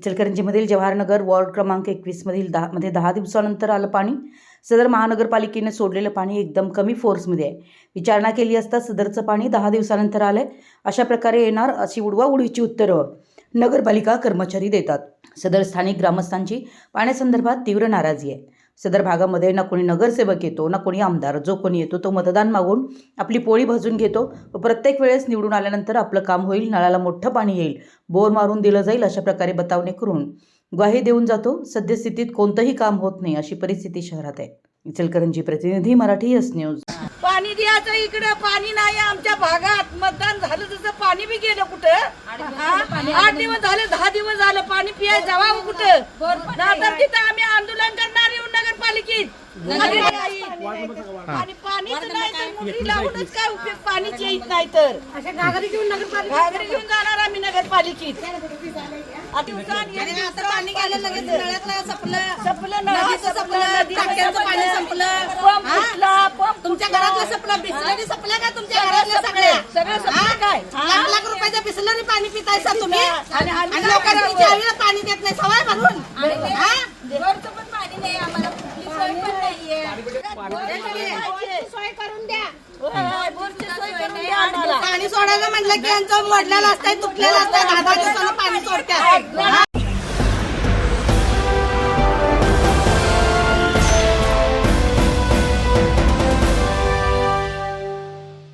इचलकरंजीमधील Jawahar Nagar ward क्रमांक एकवीसमधील दहा मध्ये दहा दिवसानंतर आलं पाणी. सदर महानगरपालिकेने सोडलेलं पाणी एकदम कमी फोर्समध्ये आहे. विचारणा केली असता सदरचं पाणी दहा दिवसानंतर आलं अशा प्रकारे येणार अशी उडवा उडवीची उत्तरं नगरपालिका कर्मचारी देतात. सदर स्थानिक ग्रामस्थांची पाण्यासंदर्भात तीव्र नाराजी आहे. सदर भागामध्ये ना कोणी नगरसेवक येतो ना कोणी आमदार जो कोणी येतो तो मतदान मागून आपली पोळी भाजून घेतो व प्रत्येक वेळेस निवडून आल्यानंतर आपलं काम होईल नळाला मोठं पाणी येईल बोर मारून दिलं जाईल अशा प्रकारे बतावणे करून ग्वाही देऊन जातो. सद्यस्थितीत कोणतंही काम होत नाही अशी परिस्थिती शहरात आहे. इचलकरंजी प्रतिनिधी मराठी एस न्यूज. पाणी द्यायचं इकडं पाणी नाही आमच्या भागात मतदान झालं तसं पाणी बी गेलं कुठं? आठ दिवस झाले दहा दिवस झालं पाणी पियाय जावं कुठं? तिथं आम्ही आंदोलन करणार येऊन नगरपालिकेत पाणी नाही. आणि पाणीच नाही तर मुठी लावूनच काय उपयोग? पाणीच येत नाही तर घागरी घेऊन घागरी घेऊन जाणार आम्ही नगरपालिकेत. आता दिवसांनी आणि आता पाणी गेलं लगेच नळातलं संपलं. संपलं. नदीचं नळाचं संपलं, नदीचं टाक्यांचं पाणी संपलं. पंप हा? फुटला पंप तुमच्या. घरातलं संपलं बिस्लरी संपलं का तुमच्या घरातल्या सगळ्या? सगळं संपलं काय? लाख लाख रुपयाच्या बिस्लरी पाणी पितायसा तुम्ही? आणि- आणि आणि काय लोकांनी? चावीला पाणी देत नाही सवय म्हणून. सोय करून द्या पाणी सोडायला म्हटलं की यांचं मोडलेलं असतंय तुटलेलं असतंय दहा दहा दिवसानं पाणी सोडतात